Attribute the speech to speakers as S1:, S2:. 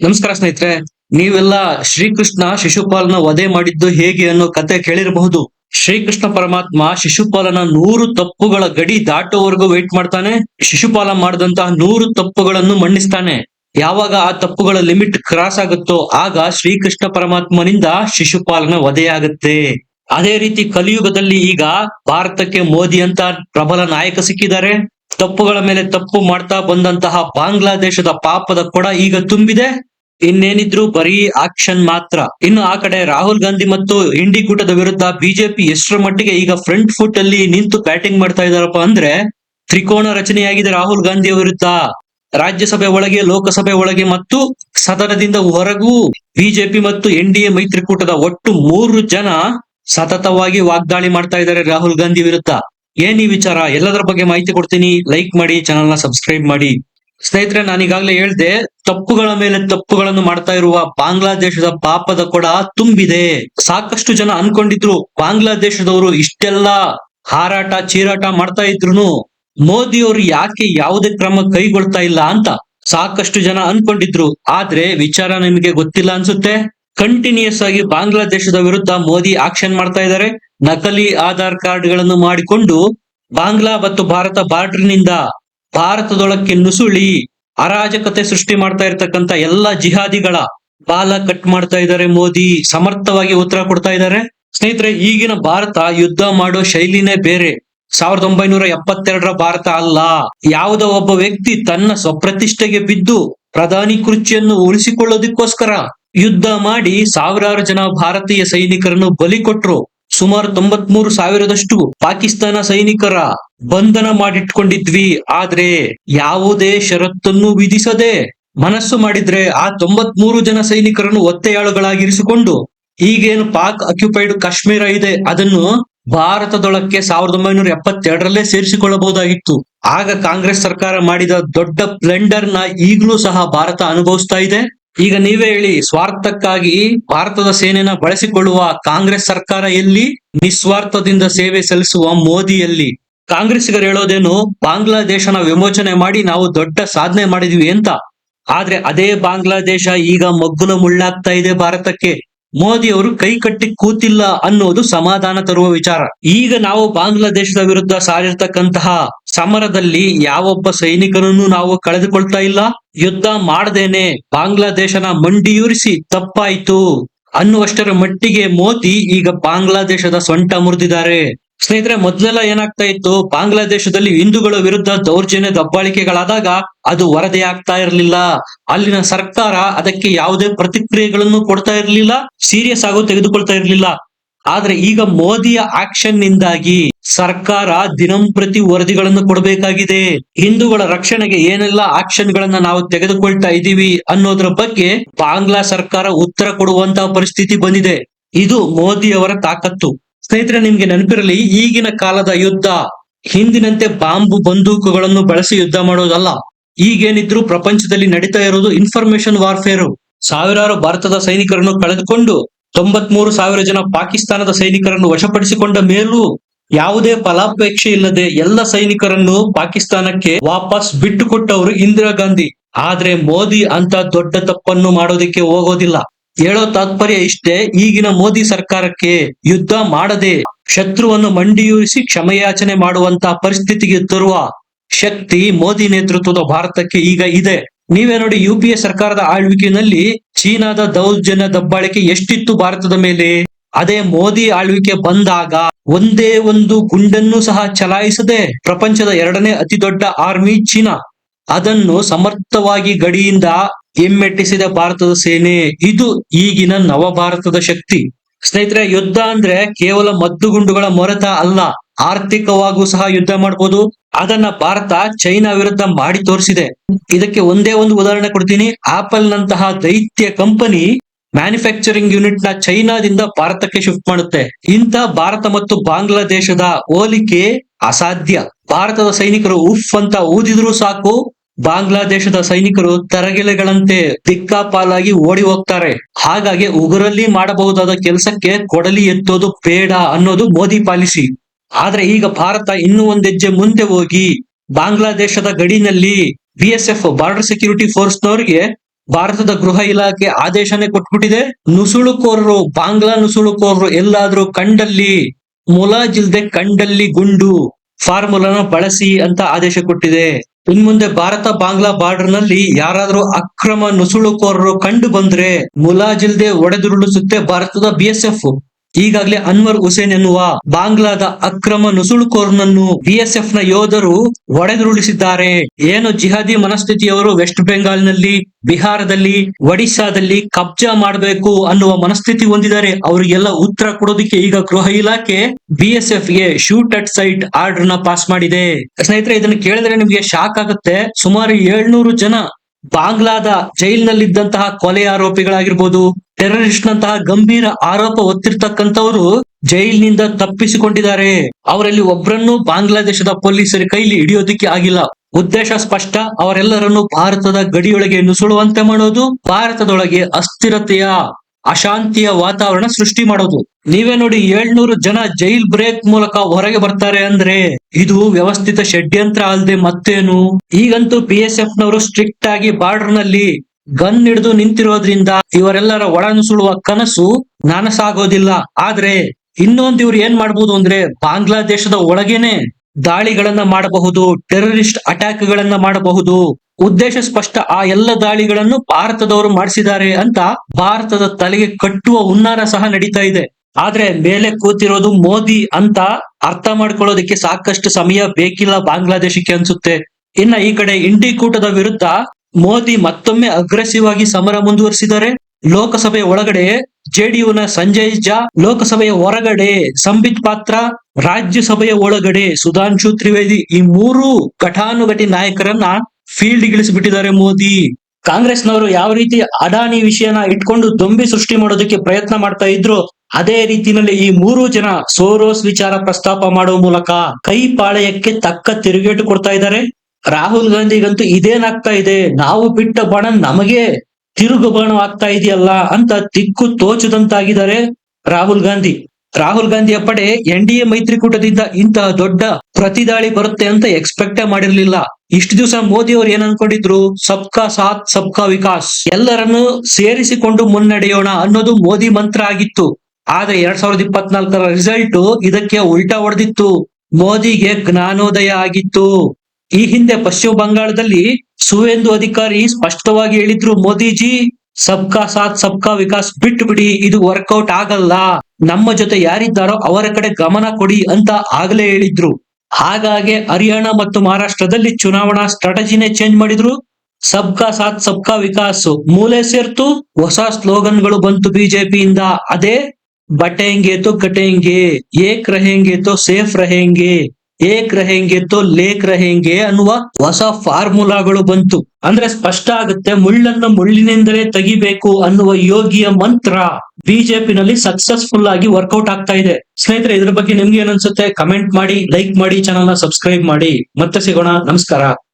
S1: ನಮಸ್ಕಾರ ಸ್ನೇಹಿತರೆ, ನೀವೆಲ್ಲ ಶ್ರೀಕೃಷ್ಣ ಶಿಶುಪಾಲನ ವಧೆ ಮಾಡಿದ್ದು ಹೇಗೆ ಅನ್ನೋ ಕತೆ ಕೇಳಿರಬಹುದು. ಶ್ರೀಕೃಷ್ಣ ಪರಮಾತ್ಮ ಶಿಶುಪಾಲನ ನೂರು ತಪ್ಪುಗಳ ಗಡಿ ದಾಟೋವರೆಗೂ ವೇಟ್ ಮಾಡ್ತಾನೆ. ಶಿಶುಪಾಲ ಮಾಡಿದಂತಹ ನೂರು ತಪ್ಪುಗಳನ್ನು ಮಣ್ಣಿಸ್ತಾನೆ ಯಾವಾಗ ಆ ತಪ್ಪುಗಳ ಲಿಮಿಟ್ ಕ್ರಾಸ್ ಆಗುತ್ತೋ ಆಗ ಶ್ರೀಕೃಷ್ಣ ಪರಮಾತ್ಮನಿಂದ ಶಿಶುಪಾಲನ ವಧೆಯಾಗುತ್ತೆ. ಅದೇ ರೀತಿ ಕಲಿಯುಗದಲ್ಲಿ ಈಗ ಭಾರತಕ್ಕೆ ಮೋದಿ ಅಂತ ಪ್ರಬಲ ನಾಯಕ ಸಿಕ್ಕಿದ್ದಾರೆ. ತಪ್ಪುಗಳ ಮೇಲೆ ತಪ್ಪು ಮಾಡ್ತಾ ಬಂದಂತಹ ಬಾಂಗ್ಲಾದೇಶದ ಪಾಪದ ಕೊಡ ಈಗ ತುಂಬಿದೆ. ಇನ್ನೇನಿದ್ರು ಬರೀ ಆಕ್ಷನ್ ಮಾತ್ರ. ಇನ್ನು ಆ ಕಡೆ ರಾಹುಲ್ ಗಾಂಧಿ ಮತ್ತು ಇಂಡಿ ಕೂಟದ ವಿರುದ್ಧ ಬಿಜೆಪಿ ಎಷ್ಟರ ಮಟ್ಟಿಗೆ ಈಗ ಫ್ರಂಟ್ ಫುಟ್ ಅಲ್ಲಿ ನಿಂತು ಬ್ಯಾಟಿಂಗ್ ಮಾಡ್ತಾ ಇದಾರಪ್ಪ ಅಂದ್ರೆ ತ್ರಿಕೋಣ ರಚನೆಯಾಗಿದೆ ರಾಹುಲ್ ಗಾಂಧಿ ವಿರುದ್ಧ. ರಾಜ್ಯಸಭೆ ಒಳಗೆ, ಲೋಕಸಭೆ ಒಳಗೆ ಮತ್ತು ಸದನದಿಂದ ಹೊರಗೂ ಬಿಜೆಪಿ ಮತ್ತು ಎನ್ ಡಿ ಎ ಮೈತ್ರಿಕೂಟದ ಒಟ್ಟು ಮೂರು ಜನ ಸತತವಾಗಿ ವಾಗ್ದಾಳಿ ಮಾಡ್ತಾ ಇದ್ದಾರೆ ರಾಹುಲ್ ಗಾಂಧಿ ವಿರುದ್ಧ. ಏನ್ ಈ ವಿಚಾರ? ಎಲ್ಲದರ ಬಗ್ಗೆ ಮಾಹಿತಿ ಕೊಡ್ತೀನಿ. ಲೈಕ್ ಮಾಡಿ ಚಾನಲ್ನ ಸಬ್ಸ್ಕ್ರೈಬ್ ಮಾಡಿ. ಸ್ನೇಹಿತರೆ ನಾನೀಗಾಗ್ಲೇ ಹೇಳ್ದೆ, ತಪ್ಪುಗಳ ಮೇಲೆ ತಪ್ಪುಗಳನ್ನು ಮಾಡ್ತಾ ಇರುವ ಬಾಂಗ್ಲಾದೇಶದ ಪಾಪದ ಕೊಡ ತುಂಬಿದೆ. ಸಾಕಷ್ಟು ಜನ ಅನ್ಕೊಂಡಿದ್ರು, ಬಾಂಗ್ಲಾದೇಶದವರು ಇಷ್ಟೆಲ್ಲ ಹಾರಾಟ, ಚೀರಾಟ ಮಾಡ್ತಾ ಇದ್ರು ಮೋದಿ ಅವರು ಯಾಕೆ ಯಾವುದೇ ಕ್ರಮ ಕೈಗೊಳ್ತಾ ಇಲ್ಲ ಅಂತ ಸಾಕಷ್ಟು ಜನ ಅನ್ಕೊಂಡಿದ್ರು. ಆದ್ರೆ ವಿಚಾರ ನಿಮಗೆ ಗೊತ್ತಿಲ್ಲ ಅನ್ಸುತ್ತೆ? ಕಂಟಿನ್ಯೂಸ್ ಆಗಿ ಬಾಂಗ್ಲಾದೇಶದ ವಿರುದ್ಧ ಮೋದಿ ಆಕ್ಷನ್ ಮಾಡ್ತಾ ಇದ್ದಾರೆ. ನಕಲಿ ಆಧಾರ್ ಕಾರ್ಡ್ಗಳನ್ನು ಮಾಡಿಕೊಂಡು ಬಾಂಗ್ಲಾ ಮತ್ತು ಭಾರತ ಬಾರ್ಡರ್ನಿಂದ ಭಾರತದೊಳಕ್ಕೆ ನುಸುಳಿ ಅರಾಜಕತೆ ಸೃಷ್ಟಿ ಮಾಡ್ತಾ ಇರ್ತಕ್ಕಂತ ಎಲ್ಲಾ ಜಿಹಾದಿಗಳ ಬಾಲ ಕಟ್ ಮಾಡ್ತಾ ಇದ್ದಾರೆ ಮೋದಿ, ಸಮರ್ಥವಾಗಿ ಉತ್ತರ ಕೊಡ್ತಾ ಇದ್ದಾರೆ. ಸ್ನೇಹಿತರೆ, ಈಗಿನ ಭಾರತ ಯುದ್ಧ ಮಾಡೋ ಶೈಲಿನೇ ಬೇರೆ. ಸಾವಿರದ ಒಂಬೈನೂರ ಎಪ್ಪತ್ತೆರಡರ ಭಾರತ ಅಲ್ಲ. ಯಾವುದೋ ಒಬ್ಬ ವ್ಯಕ್ತಿ ತನ್ನ ಸ್ವಪ್ರತಿಷ್ಠೆಗೆ ಬಿದ್ದು ಪ್ರಧಾನಿ ಕುರ್ಚಿಯನ್ನು ಉಳಿಸಿಕೊಳ್ಳೋದಕ್ಕೋಸ್ಕರ ಯುದ್ಧ ಮಾಡಿ ಸಾವಿರಾರು ಜನ ಭಾರತೀಯ ಸೈನಿಕರನ್ನು ಬಲಿ ಕೊಟ್ರು. ಸುಮಾರು ತೊಂಬತ್ಮೂರು ಸಾವಿರದಷ್ಟು ಪಾಕಿಸ್ತಾನ ಸೈನಿಕರ ಬಂಧನ ಮಾಡಿಟ್ಕೊಂಡಿದ್ವಿ, ಆದ್ರೆ ಯಾವುದೇ ಷರತ್ತನ್ನು ವಿಧಿಸದೆ ಮನಸ್ಸು ಮಾಡಿದ್ರೆ ಆ ತೊಂಬತ್ಮೂರು ಜನ ಸೈನಿಕರನ್ನು ಒತ್ತೆಯಾಳುಗಳಾಗಿರಿಸಿಕೊಂಡು, ಈಗೇನು ಪಾಕ್ ಅಕ್ಯುಪೈಡ್ ಕಾಶ್ಮೀರ ಇದೆ, ಅದನ್ನು ಭಾರತದೊಳಕ್ಕೆ ಸಾವಿರದ ಒಂಬೈನೂರ ಎಪ್ಪತ್ತೆರಡರಲ್ಲೇ ಸೇರಿಸಿಕೊಳ್ಳಬಹುದಾಗಿತ್ತು. ಆಗ ಕಾಂಗ್ರೆಸ್ ಸರ್ಕಾರ ಮಾಡಿದ ದೊಡ್ಡ ಬ್ಲೆಂಡರ್ನ ಈಗಲೂ ಸಹ ಭಾರತ ಅನುಭವಿಸ್ತಾ ಇದೆ. ಈಗ ನೀವೇ ಹೇಳಿ, ಸ್ವಾರ್ಥಕ್ಕಾಗಿ ಭಾರತದ ಸೇನೆನ ಬಳಸಿಕೊಳ್ಳುವ ಕಾಂಗ್ರೆಸ್ ಸರ್ಕಾರ ಎಲ್ಲಿ? ನಿಸ್ವಾರ್ಥದಿಂದ ಸೇವೆ ಸಲ್ಲಿಸುವ ಮೋದಿಯಲ್ಲಿ. ಕಾಂಗ್ರೆಸ್ಸಿಗರು ಹೇಳೋದೇನು, ಬಾಂಗ್ಲಾದೇಶನ ವಿಮೋಚನೆ ಮಾಡಿ ನಾವು ದೊಡ್ಡ ಸಾಧನೆ ಮಾಡಿದ್ವಿ ಅಂತ. ಆದ್ರೆ ಅದೇ ಬಾಂಗ್ಲಾದೇಶ ಈಗ ಮಗ್ಗುಲ ಮುಳ್ಳಾಗ್ತಾ ಇದೆ ಭಾರತಕ್ಕೆ. ಮೋದಿ ಅವರು ಕೈ ಕಟ್ಟಿ ಕೂತಿಲ್ಲ ಅನ್ನೋದು ಸಮಾಧಾನ ತರುವ ವಿಚಾರ. ಈಗ ನಾವು ಬಾಂಗ್ಲಾದೇಶದ ವಿರುದ್ಧ ಸಾರಿರ್ತಕ್ಕಂತಹ ಸಮರದಲ್ಲಿ ಯಾವೊಬ್ಬ ಸೈನಿಕರನ್ನು ನಾವು ಕಳೆದುಕೊಳ್ತಾ ಇಲ್ಲ. ಯುದ್ಧ ಮಾಡದೇನೆ, ಬಾಂಗ್ಲಾದೇಶನ ಮಂಡಿಯೂರಿಸಿ ತಪ್ಪಾಯ್ತು ಅನ್ನುವಷ್ಟರ ಮಟ್ಟಿಗೆ ಮೋದಿ ಈಗ ಬಾಂಗ್ಲಾದೇಶದ ಸೊಂಟ ಮುರಿದಿದ್ದಾರೆ. ಸ್ನೇಹಿತರೆ, ಮೊದಲೆಲ್ಲ ಏನಾಗ್ತಾ ಇತ್ತು? ಬಾಂಗ್ಲಾದೇಶದಲ್ಲಿ ಹಿಂದೂಗಳ ವಿರುದ್ಧ ದೌರ್ಜನ್ಯ ದಬ್ಬಾಳಿಕೆಗಳಾದಾಗ ಅದು ವರದಿ ಆಗ್ತಾ ಇರಲಿಲ್ಲ. ಅಲ್ಲಿನ ಸರ್ಕಾರ ಅದಕ್ಕೆ ಯಾವುದೇ ಪ್ರತಿಕ್ರಿಯೆಗಳನ್ನು ಕೊಡ್ತಾ ಇರಲಿಲ್ಲ, ಸೀರಿಯಸ್ ಆಗೋ ತೆಗೆದುಕೊಳ್ತಾ ಇರಲಿಲ್ಲ. ಆದ್ರೆ ಈಗ ಮೋದಿಯ ಆಕ್ಷನ್ ನಿಂದಾಗಿ ಸರ್ಕಾರ ದಿನಂಪ್ರತಿ ವರದಿಗಳನ್ನು ಕೊಡಬೇಕಾಗಿದೆ. ಹಿಂದೂಗಳ ರಕ್ಷಣೆಗೆ ಏನೆಲ್ಲ ಆಕ್ಷನ್ ಗಳನ್ನ ನಾವು ತೆಗೆದುಕೊಳ್ತಾ ಇದ್ದೀವಿ ಅನ್ನೋದ್ರ ಬಗ್ಗೆ ಬಾಂಗ್ಲಾ ಸರ್ಕಾರ ಉತ್ತರ ಕೊಡುವಂತಹ ಪರಿಸ್ಥಿತಿ ಬಂದಿದೆ. ಇದು ಮೋದಿಯವರ ತಾಕತ್ತು. ಸ್ನೇಹಿತರೆ, ನಿಮ್ಗೆ ನೆನಪಿರಲಿ, ಈಗಿನ ಕಾಲದ ಯುದ್ಧ, ಹಿಂದಿನಂತೆ ಬಾಂಬು ಬಂದೂಕುಗಳನ್ನು ಬಳಸಿ ಯುದ್ಧ ಮಾಡೋದಲ್ಲ. ಈಗೇನಿದ್ರು ಪ್ರಪಂಚದಲ್ಲಿ ನಡೀತಾ ಇರೋದು ಇನ್ಫಾರ್ಮೇಶನ್ ವಾರ್ಫೇರ್ ಸಾವಿರಾರು ಭಾರತದ ಸೈನಿಕರನ್ನು ಕಳೆದುಕೊಂಡು ತೊಂಬತ್ಮೂರು ಸಾವಿರ ಜನ ಪಾಕಿಸ್ತಾನದ ಸೈನಿಕರನ್ನು ವಶಪಡಿಸಿಕೊಂಡ ಮೇಲೂ ಯಾವುದೇ ಫಲಾಪೇಕ್ಷೆ ಇಲ್ಲದೆ ಎಲ್ಲ ಸೈನಿಕರನ್ನು ಪಾಕಿಸ್ತಾನಕ್ಕೆ ವಾಪಸ್ ಬಿಟ್ಟು ಕೊಟ್ಟವರು ಇಂದಿರಾ ಗಾಂಧಿ. ಆದ್ರೆ ಮೋದಿ ಅಂತ ದೊಡ್ಡ ತಪ್ಪನ್ನು ಮಾಡೋದಕ್ಕೆ ಹೋಗೋದಿಲ್ಲ. ಹೇಳೋ ತಾತ್ಪರ್ಯ ಇಷ್ಟೇ, ಈಗಿನ ಮೋದಿ ಸರ್ಕಾರಕ್ಕೆ ಯುದ್ಧ ಮಾಡದೆ ಶತ್ರುವನ್ನು ಮಂಡಿಯೂರಿಸಿ ಕ್ಷಮೆಯಾಚನೆ ಮಾಡುವಂತಹ ಪರಿಸ್ಥಿತಿಗೆ ತರುವ ಶಕ್ತಿ ಮೋದಿ ನೇತೃತ್ವದ ಭಾರತಕ್ಕೆ ಈಗ ಇದೆ. ನೀವೇ ನೋಡಿ ಯು ಸರ್ಕಾರದ ಆಳ್ವಿಕೆಯಲ್ಲಿ ಚೀನಾದ ದೌರ್ಜನ್ಯ ದಬ್ಬಾಳಿಕೆ ಎಷ್ಟಿತ್ತು ಭಾರತದ ಮೇಲೆ? ಅದೇ ಮೋದಿ ಆಳ್ವಿಕೆ ಬಂದಾಗ ಒಂದೇ ಒಂದು ಗುಂಡನ್ನು ಸಹ ಚಲಾಯಿಸದೆ ಪ್ರಪಂಚದ ಎರಡನೇ ಅತಿ ದೊಡ್ಡ ಆರ್ಮಿ ಚೀನಾ. ಅದನ್ನು ಸಮರ್ಥವಾಗಿ ಗಡಿಯಿಂದ ಹಿಮ್ಮೆಟ್ಟಿಸಿದ ಭಾರತದ ಸೇನೆ ಇದು ಈಗಿನ ನವ ಭಾರತದ ಶಕ್ತಿ. ಸ್ನೇಹಿತರೆ, ಯುದ್ಧ ಅಂದ್ರೆ ಕೇವಲ ಮದ್ದುಗುಂಡುಗಳ ಮೊರೆತ ಅಲ್ಲ, ಆರ್ಥಿಕವಾಗೂ ಸಹ ಯುದ್ಧ ಮಾಡಬಹುದು ಅದನ್ನ ಭಾರತ ಚೈನಾ ವಿರುದ್ಧ ಮಾಡಿ ತೋರಿಸಿದೆ. ಇದಕ್ಕೆ ಒಂದೇ ಒಂದು ಉದಾಹರಣೆ ಕೊಡ್ತೀನಿ. ಆಪಲ್ ನಂತಹ ದೈತ್ಯ ಕಂಪನಿ ಮ್ಯಾನುಫ್ಯಾಕ್ಚರಿಂಗ್ ಯೂನಿಟ್ನ ಚೈನಾದಿಂದ ಭಾರತಕ್ಕೆ ಶಿಫ್ಟ್ ಮಾಡುತ್ತೆ. ಇಂತ ಭಾರತ ಮತ್ತು ಬಾಂಗ್ಲಾದೇಶದ ಹೋಲಿಕೆ ಅಸಾಧ್ಯ. ಭಾರತದ ಸೈನಿಕರು ಉಫ್ ಅಂತ ಊದಿದ್ರು ಸಾಕು ಬಾಂಗ್ಲಾದೇಶದ ಸೈನಿಕರು ತರಗೆಲೆಗಳಂತೆ ದಿಕ್ಕಾಪಾಲಾಗಿ ಓಡಿ ಹೋಗ್ತಾರೆ. ಹಾಗಾಗಿ ಉಗುರಲ್ಲಿ ಮಾಡಬಹುದಾದ ಕೆಲಸಕ್ಕೆ ಕೊಡಲಿ ಎತ್ತೋದು ಬೇಡ ಅನ್ನೋದು ಮೋದಿ ಪಾಲಿಸಿ. ಆದ್ರೆ ಈಗ ಭಾರತ ಇನ್ನೂ ಒಂದೆಜ್ಜೆ ಮುಂದೆ ಹೋಗಿ ಬಾಂಗ್ಲಾದೇಶದ ಗಡಿನಲ್ಲಿ B F border security force ನವರಿಗೆ ಭಾರತದ ಗೃಹ ಇಲಾಖೆ ಆದೇಶನೇ ಕೊಟ್ಬಿಟ್ಟಿದೆ. ನುಸುಳುಕೋರರು, ಬಾಂಗ್ಲಾ ನುಸುಳುಕೋರರು ಎಲ್ಲಾದ್ರೂ ಕಂಡಲ್ಲಿ, ಮುಲಾಜಿಲ್ದೆ ಕಂಡಲ್ಲಿ ಗುಂಡು, ಫಾರ್ಮುಲಾನ ಬಳಸಿ ಅಂತ ಆದೇಶ ಕೊಟ್ಟಿದೆ. ಇನ್ ಮುಂದೆ ಭಾರತ ಬಾಂಗ್ಲಾ ಬಾರ್ಡರ್ನಲ್ಲಿ ಯಾರಾದ್ರೂ ಅಕ್ರಮ ನುಸುಳುಕೋರರು ಕಂಡು ಬಂದ್ರೆ ಮುಲಾಜಿಲ್ದೆ ಒಡೆದುರುಳಿಸುತ್ತೆ ಭಾರತದ ಬಿಎಸ್ಎಫ್ ಈಗಾಗಲೇ ಅನ್ವರ್ ಹುಸೇನ್ ಎನ್ನುವ ಬಾಂಗ್ಲಾದ ಅಕ್ರಮ ನುಸುಳುಕೋರನನ್ನು ಬಿಎಸ್ಎಫ್ನ ಯೋಧರು ಒಡೆದುರುಳಿಸಿದ್ದಾರೆ ಏನು ಜಿಹಾದಿ ಮನಸ್ಥಿತಿಯವರು ವೆಸ್ಟ್ ಬೆಂಗಾಲ್ನಲ್ಲಿ, ಬಿಹಾರದಲ್ಲಿ ಒಡಿಶಾದಲ್ಲಿ ಕಬ್ಜಾ ಮಾಡಬೇಕು ಅನ್ನುವ ಮನಸ್ಥಿತಿ ಹೊಂದಿದ್ದಾರೆ. ಅವರಿಗೆಲ್ಲ ಉತ್ತರ ಕೊಡೋದಕ್ಕೆ ಈಗ ಗೃಹ ಇಲಾಖೆ ಬಿಎಸ್ಎಫ್ಗೆ ಶೂಟ್ ಅಟ್ ಸೈಟ್ ಆರ್ಡರ್ನ ಪಾಸ್ ಮಾಡಿದೆ. ಸ್ನೇಹಿತರೆ, ಇದನ್ನು ಕೇಳಿದ್ರೆ ನಿಮ್ಗೆ ಶಾಕ್ ಆಗುತ್ತೆ. ಸುಮಾರು ಏಳ್ನೂರು ಜನ ಬಾಂಗ್ಲಾದ ಜೈಲ್ನಲ್ಲಿದ್ದಂತಹ ಕೊಲೆ ಆರೋಪಿಗಳಾಗಿರ್ಬೋದು ಟೆರರಿಸ್ಟ್ ನಂತಹ ಗಂಭೀರ ಆರೋಪ ಹೊತ್ತಿರ್ತಕ್ಕಂಥವ್ರು ಜೈಲಿನಿಂದ ತಪ್ಪಿಸಿಕೊಂಡಿದ್ದಾರೆ. ಅವರಲ್ಲಿ ಒಬ್ಬರನ್ನು ಬಾಂಗ್ಲಾದೇಶದ ಪೊಲೀಸರ ಕೈಲಿ ಹಿಡಿಯೋದಕ್ಕೆ ಆಗಿಲ್ಲ. ಉದ್ದೇಶ ಸ್ಪಷ್ಟ, ಅವರೆಲ್ಲರನ್ನು ಭಾರತದ ಗಡಿಯೊಳಗೆ ನುಸುಳುವಂತೆ ಮಾಡೋದು ಭಾರತದೊಳಗೆ ಅಸ್ಥಿರತೆಯ ಅಶಾಂತಿಯ ವಾತಾವರಣ ಸೃಷ್ಟಿ ಮಾಡೋದು. ನೀವೇ ನೋಡಿ ಏಳ್ನೂರು ಜನ ಜೈಲ್ ಬ್ರೇಕ್ ಮೂಲಕ ಹೊರಗೆ ಬರ್ತಾರೆ ಅಂದ್ರೆ ಇದು ವ್ಯವಸ್ಥಿತ ಷಡ್ಯಂತ್ರ ಅಲ್ಲದೆ ಮತ್ತೇನು? ಈಗಂತೂ ಪಿ ಎಸ್ ಎಫ್ ನವರು ಸ್ಟ್ರಿಕ್ಟ್ ಆಗಿ ಬಾರ್ಡರ್ನಲ್ಲಿ ಗನ್ ಹಿಡಿದು ನಿಂತಿರೋದ್ರಿಂದ ಇವರೆಲ್ಲರ ಒಳನುಸುಳುವ ಕನಸು ನನಸಾಗೋದಿಲ್ಲ. ಆದ್ರೆ ಇನ್ನೊಂದು ಇವ್ರು ಏನ್ ಮಾಡ್ಬೋದು ಅಂದ್ರೆ ಬಾಂಗ್ಲಾದೇಶದ ಒಳಗೇನೆ ದಾಳಿಗಳನ್ನ ಮಾಡಬಹುದು ಟೆರರಿಸ್ಟ್ ಅಟ್ಯಾಕ್ ಗಳನ್ನ ಮಾಡಬಹುದು ಉದ್ದೇಶ ಸ್ಪಷ್ಟ, ಆ ಎಲ್ಲ ದಾಳಿಗಳನ್ನು ಭಾರತದವರು ಮಾಡಿಸಿದ್ದಾರೆ ಅಂತ ಭಾರತದ ತಲೆಗೆ ಕಟ್ಟುವ ಹುನ್ನಾರ ಸಹ ನಡೀತಾ ಇದೆ. ಆದ್ರೆ ಮೇಲೆ ಕೂತಿರೋದು ಮೋದಿ ಅಂತ ಅರ್ಥ ಮಾಡ್ಕೊಳ್ಳೋದಕ್ಕೆ ಸಾಕಷ್ಟು ಸಮಯ ಬೇಕಿಲ್ಲ ಬಾಂಗ್ಲಾದೇಶಕ್ಕೆ ಅನ್ಸುತ್ತೆ. ಇನ್ನ ಈ ಕಡೆ ಇಂಡಿ ಕೂಟದ ವಿರುದ್ಧ ಮೋದಿ ಮತ್ತೊಮ್ಮೆ ಅಗ್ರೆಸಿವ್ ಆಗಿ ಸಮರ ಮುಂದುವರಿಸಿದ್ದಾರೆ. ಲೋಕಸಭೆ ಒಳಗಡೆ ಜೆಡಿಯುನ ಸಂಜಯ್ ಜಾ, ಲೋಕಸಭೆಯ ಹೊರಗಡೆ ಸಂಬಿತ್ ಪಾತ್ರ, ರಾಜ್ಯಸಭೆಯ ಒಳಗಡೆ ಸುಧಾಂಶು ತ್ರಿವೇದಿ ಈ ಮೂರು ಘಟಾನುಘಟಿ ನಾಯಕರನ್ನ ಫೀಲ್ಡ್ ಇಳಿಸಿಬಿಟ್ಟಿದ್ದಾರೆ ಮೋದಿ. ಕಾಂಗ್ರೆಸ್ನವರು ಯಾವ ರೀತಿ ಅಡಾನಿ ವಿಷಯನ ಇಟ್ಕೊಂಡು ದೊಂಬಿ ಸೃಷ್ಟಿ ಮಾಡೋದಕ್ಕೆ ಪ್ರಯತ್ನ ಮಾಡ್ತಾ ಇದ್ರು, ಅದೇ ರೀತಿಯಲ್ಲಿ ಈ ಮೂರು ಜನ ಸೋರೋಸ್ ವಿಚಾರ ಪ್ರಸ್ತಾಪ ಮಾಡುವ ಮೂಲಕ ಕೈ ಪಾಳೆಯಕ್ಕೆ ತಕ್ಕ ತಿರುಗೇಟು ಕೊಡ್ತಾ ಇದ್ದಾರೆ. ರಾಹುಲ್ ಗಾಂಧಿಗಂತೂ ಇದೇನಾಗ್ತಾ ಇದೆ? ನಾವು ಬಿಟ್ಟ ಬಣ ನಮಗೆ ತಿರುಗು ಬಣ ಆಗ್ತಾ ಇದೆಯಲ್ಲ ಅಂತ ದಿಕ್ಕು ತೋಚದಂತಾಗಿದ್ದಾರೆ ರಾಹುಲ್ ಗಾಂಧಿ. ರಾಹುಲ್ ಗಾಂಧಿಯ ಪಡೆ ಎನ್ ಡಿ ಎ ಮೈತ್ರಿಕೂಟದಿಂದ ಇಂತಹ ದೊಡ್ಡ ಪ್ರತಿದಾಳಿ ಬರುತ್ತೆ ಅಂತ ಎಕ್ಸ್ಪೆಕ್ಟೇ ಮಾಡಿರ್ಲಿಲ್ಲ. ಇಷ್ಟು ದಿವಸ ಮೋದಿ ಅವರು ಏನ್ ಅನ್ಕೊಂಡಿದ್ರು? ಸಬ್ಕಾ ಸಾಥ್, ಸಬ್ಕಾ ವಿಕಾಸ್. ಎಲ್ಲರನ್ನು ಸೇರಿಸಿಕೊಂಡು ಮುನ್ನಡೆಯೋಣ ಅನ್ನೋದು ಮೋದಿ ಮಂತ್ರ ಆಗಿತ್ತು. ಆದ್ರೆ ಎರಡ್ ಸಾವಿರದ ಇಪ್ಪತ್ನಾಲ್ಕರ ರಿಸಲ್ಟ್ ಇದಕ್ಕೆ ಉಲ್ಟಾ ಹೊಡೆದಿತ್ತು. ಮೋದಿಗೆ ಜ್ಞಾನೋದಯ ಆಗಿತ್ತು. ಈ ಹಿಂದೆ ಪಶ್ಚಿಮ ಬಂಗಾಳದಲ್ಲಿ ಸುವೇಂದು ಅಧಿಕಾರಿ ಸ್ಪಷ್ಟವಾಗಿ ಹೇಳಿದ್ರು ಮೋದಿಜಿ ಸಬ್ಕಾ ಸಾಥ್, ಸಬ್ಕಾ ವಿಕಾಸ್ ಬಿಟ್ಟು ಬಿಡಿ, ಇದು ವರ್ಕೌಟ್ ಆಗಲ್ಲ. ನಮ್ಮ ಜೊತೆ ಯಾರಿದ್ದಾರೋ ಅವರ ಕಡೆ ಗಮನ ಕೊಡಿ ಅಂತ ಆಗ್ಲೇ ಹೇಳಿದ್ರು. ಹಾಗಾಗಿ ಹರಿಯಾಣ ಮತ್ತು ಮಹಾರಾಷ್ಟ್ರದಲ್ಲಿ ಚುನಾವಣಾ ಸ್ಟ್ರಾಟಜಿನೇ ಚೇಂಜ್ ಮಾಡಿದ್ರು? ಸಬ್ಕಾ ಸಾಥ್, ಸಬ್ಕಾ ವಿಕಾಸ್ ಮೂಲೆ ಸೇರ್ತು, ಹೊಸ ಸ್ಲೋಗನ್ಗಳು ಬಂತು ಬಿಜೆಪಿಯಿಂದ. ಅದೇ ಬಟೆಂಗೆ ತೋ ಕಟೆಂಗೆ ಏಕ್ ರಹೆಂಗೆ ತೋ ಸೇಫ್ ರಹೆಂಗೆ ಏಕ್ ರಹೆಂಗೆ ತೋ ಲೇಕ್ ರಹೆಂಗೆ ಅನ್ನುವ ಹೊಸ ಫಾರ್ಮುಲಾಗಳು ಬಂತು. ಅಂದ್ರೆ ಸ್ಪಷ್ಟ ಆಗುತ್ತೆ, ಮುಳ್ಳನ್ನು ಮುಳ್ಳಿನಿಂದಲೇ ತೆಗಿಬೇಕು ಅನ್ನುವ ಯೋಗಿಯ ಮಂತ್ರ ಬಿಜೆಪಿನಲ್ಲಿ ಸಕ್ಸಸ್ಫುಲ್ ಆಗಿ ವರ್ಕೌಟ್ ಆಗ್ತಾ ಇದೆ. ಸ್ನೇಹಿತರೆ, ಇದ್ರ ಬಗ್ಗೆ ನಿಮ್ಗೆ ಅನ್ಸುತ್ತೆ? ಕಮೆಂಟ್ ಮಾಡಿ ಲೈಕ್ ಮಾಡಿ ಚಾನಲ್ನ ಸಬ್ಸ್ಕ್ರೈಬ್ ಮಾಡಿ. ಮತ್ತೆ ಸಿಗೋಣ. ನಮಸ್ಕಾರ.